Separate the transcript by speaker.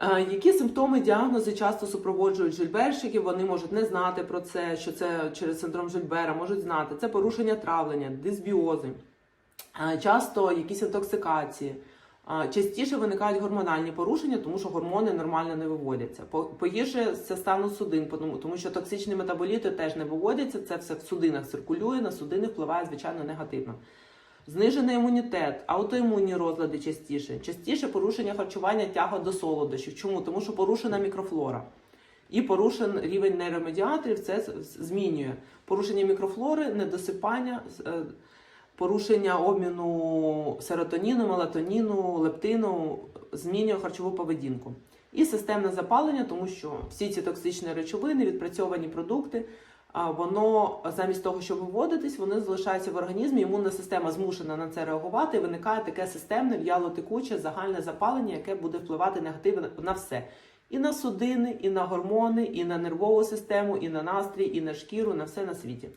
Speaker 1: Е, Які симптоми, діагнози часто супроводжують жильберщиків? Вони можуть не знати про це, що це через синдром Жильбера, можуть знати. Це порушення травлення, дисбіози, Е, часто якісь інтоксикації. Е, Частіше виникають гормональні порушення, тому що гормони нормально не виводяться. По- Погіршується стану судин, тому що токсичні метаболіти теж не виводяться. Це все в судинах циркулює, на судини впливає звичайно негативно. Знижений імунітет, аутоімунні розлади частіше, частіше порушення харчування тяга до солодощів. Чому? Тому що порушена мікрофлора. І порушен рівень нейромедіаторів це змінює порушення мікрофлори, недосипання, е, порушення обміну серотоніну, мелатоніну, лептину, змінює харчову поведінку. І системне запалення, тому що всі ці токсичні речовини, відпрацьовані продукти, воно замість того, щоб виводитись, вони залишаються в організмі. Імунна система змушена на це реагувати. І виникає таке системне в'ялотекуче загальне запалення, яке буде впливати негативно на все. І на судини, і на гормони, і на нервову систему, і на настрій, і на шкіру, на все на світі.